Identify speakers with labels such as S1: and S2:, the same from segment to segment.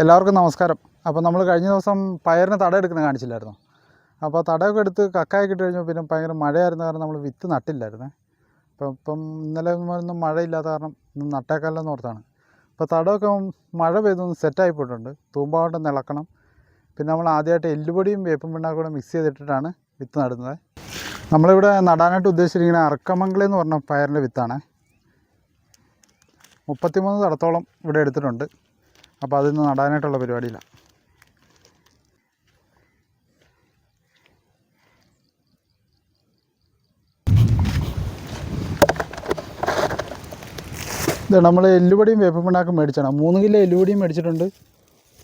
S1: എല്ലാവർക്കും നമസ്കാരം. അപ്പോൾ നമ്മൾ കഴിഞ്ഞ ദിവസം പയറിന് തട എടുക്കുന്നത് കാണിച്ചില്ലായിരുന്നു? അപ്പോൾ തടയൊക്കെ എടുത്ത് കക്കായി കിട്ടി കഴിഞ്ഞപ്പോൾ പിന്നെ ഭയങ്കര മഴയായിരുന്ന കാരണം നമ്മൾ വിത്ത് നട്ടില്ലായിരുന്നേ. അപ്പം ഇപ്പം ഇന്നലെ ഒന്നും മഴയില്ലാത്ത കാരണം ഇന്ന് നട്ടേക്കാലെന്ന് ഓർത്താണ്. അപ്പോൾ തടമൊക്കെ മഴ പെയ്തൊന്ന് സെറ്റായി പോയിട്ടുണ്ട്. തൂമ്പാവട്ടം നിളക്കണം. പിന്നെ നമ്മൾ ആദ്യമായിട്ട് എല്ലുപൊടിയും വേപ്പും പിണ്ണാക്കും കൂടെ മിക്സ് ചെയ്തിട്ടിട്ടാണ് വിത്ത് നടുന്നത്. നമ്മളിവിടെ നടാനായിട്ട് ഉദ്ദേശിച്ചിരിക്കുന്ന അറക്കമംഗലം എന്ന് പറഞ്ഞ പയറിന്റെ വിത്താണ്. മുപ്പത്തിമൂന്ന് തടത്തോളം ഇവിടെ എടുത്തിട്ടുണ്ട്. അപ്പോൾ അതിൽ നിന്ന് നടാനായിട്ടുള്ള പരിപാടിയിലാണ് ഇത് നമ്മൾ എല്ലുപടിയും വേപ്പും പിണ്ണാക്കും മേടിച്ചാണ്. മൂന്ന് കിലോ എല്ലുപടിയും മേടിച്ചിട്ടുണ്ട്.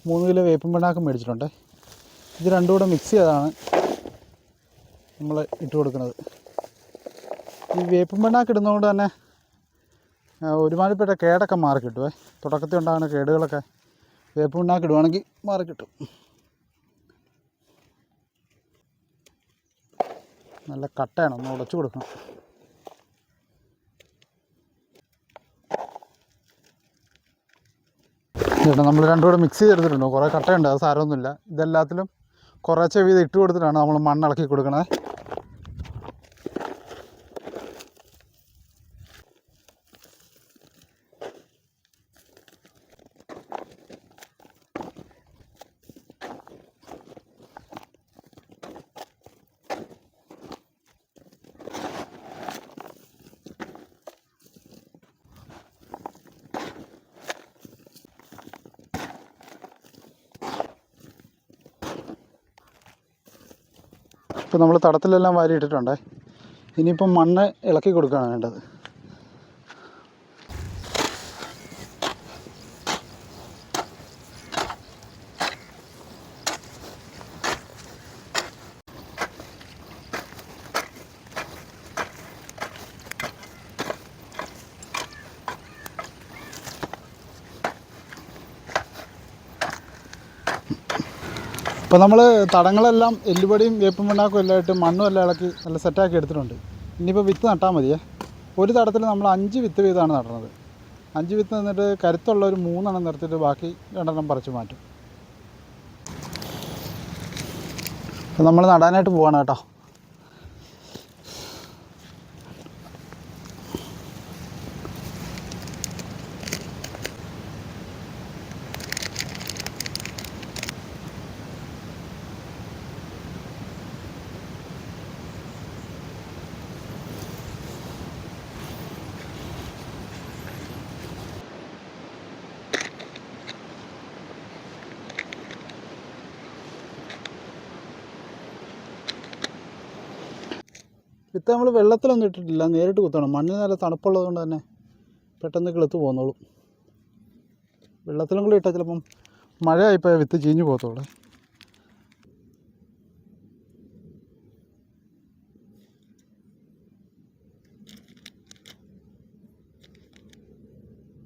S1: മൂന്ന് കിലോ വേപ്പും പിണ്ണാക്കും മേടിച്ചിട്ടുണ്ട്. ഇത് രണ്ടും കൂടെ മിക്സ് ചെയ്താണ് നമ്മൾ ഇട്ട് കൊടുക്കുന്നത്. ഈ വേപ്പും പിണ്ണാക്ക് ഇടുന്നതുകൊണ്ട് തന്നെ ഒരുമാതിരിപ്പെട്ട കേടൊക്കെ മാറി കിട്ടുമേ തുടക്കത്തിൽ ഉണ്ടാകുന്ന കേടുകളൊക്കെ വേപ്പ് പിണ്ണാക്ക് ഇടുവാണെങ്കിൽ മാറി കിട്ടും നല്ല കട്ടയാണ് ഒന്ന് ഉടച്ചു കൊടുക്കണം. ചേട്ടാ നമ്മൾ രണ്ടും കൂടെ മിക്സ് ചെയ്തെടുത്തിട്ടുണ്ടോ? കുറേ കട്ടയുണ്ട് അത് സാരമൊന്നുമില്ല. ഇതെല്ലാത്തിലും കുറേശ്ശെ വീതം ഇട്ട് കൊടുത്തിട്ടാണ് നമ്മൾ മണ്ണ് ഇളക്കി ഇപ്പോൾ നമ്മൾ തടത്തിലെല്ലാം വാരിയിട്ടിട്ടുണ്ട്. ഇനിയിപ്പം മണ്ണ് ഇളക്കി കൊടുക്കുകയാണ് വേണ്ടത്. ഇപ്പോൾ നമ്മൾ തടങ്ങളെല്ലാം എല്ലുപടിയും വേപ്പും പിണ്ണാക്കും എല്ലാം ഇട്ട് മണ്ണും എല്ലാം ഇളക്കി നല്ല സെറ്റാക്കി എടുത്തിട്ടുണ്ട്. ഇനിയിപ്പോൾ വിത്ത് നട്ടാൽ മതിയേ. ഒരു തടത്തിൽ നമ്മൾ അഞ്ച് വിത്ത് വീതമാണ് നടുന്നത്. അഞ്ച് വിത്ത് നിന്നിട്ട് കരുത്തുള്ള ഒരു മൂന്നെണ്ണം നിർത്തിയിട്ട് ബാക്കി രണ്ടെണ്ണം പറിച്ചു മാറ്റും. നമ്മൾ നടാനായിട്ട് പോവാണ് കേട്ടോ. വിത്ത് നമ്മൾ വെള്ളത്തിലൊന്നും ഇട്ടിട്ടില്ല. നേരിട്ട് കുത്തണം. മണ്ണിന് നല്ല തണുപ്പുള്ളത് കൊണ്ട് തന്നെ പെട്ടെന്ന് കിളുത്ത് പോന്നോളും. വെള്ളത്തിലും കൂടി ഇട്ടാൽ ചിലപ്പം മഴയായിപ്പോയാൽ വിത്ത് ചീഞ്ഞു പോകത്തുള്ളൂ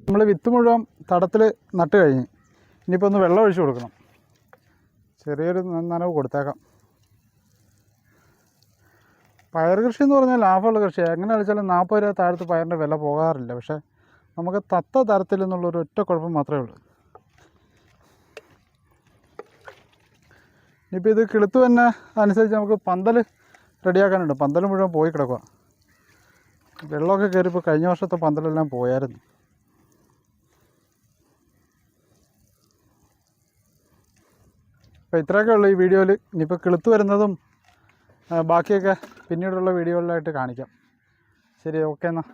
S1: നമ്മൾ വിത്ത് മുഴുവൻ തടത്തിൽ നട്ട് കഴിഞ്ഞ്. ഇനിയിപ്പോൾ ഒന്ന് വെള്ളം ഒഴിച്ചു കൊടുക്കണം. ചെറിയൊരു നനവ് കൊടുത്തേക്കാം. പയർ കൃഷി എന്ന് പറഞ്ഞാൽ ലാഭമുള്ള കൃഷിയാണ് എങ്ങനെ കളിച്ചാലും നാൽപ്പത് രൂപ താഴത്ത് പയറിന്റെ വില പോകാറില്ല. പക്ഷേ നമുക്ക് തത്ത തരത്തിൽ എന്നുള്ളൊരു ഒറ്റ കുഴപ്പം മാത്രമേ ഉള്ളൂ. ഇനിയിപ്പോൾ ഇത് കിളുത്ത് തന്നെ അനുസരിച്ച് നമുക്ക് പന്തൽ റെഡിയാക്കാനുണ്ട്. പന്തൽ മുഴുവൻ പോയി കിടക്കുക വെള്ളമൊക്കെ കയറിയപ്പോൾ കഴിഞ്ഞ വർഷത്തെ പന്തലെല്ലാം പോയായിരുന്നു. അപ്പോൾ ഇത്രയൊക്കെ ഉള്ളൂ ഈ വീഡിയോയിൽ ഇനിയിപ്പോൾ കിളുത്ത് വരുന്നതും ബാക്കിയൊക്കെ പിന്നീടുള്ള വീഡിയോകളിലായിട്ട് കാണിക്കാം. ശരി ഓക്കെ എന്നാൽ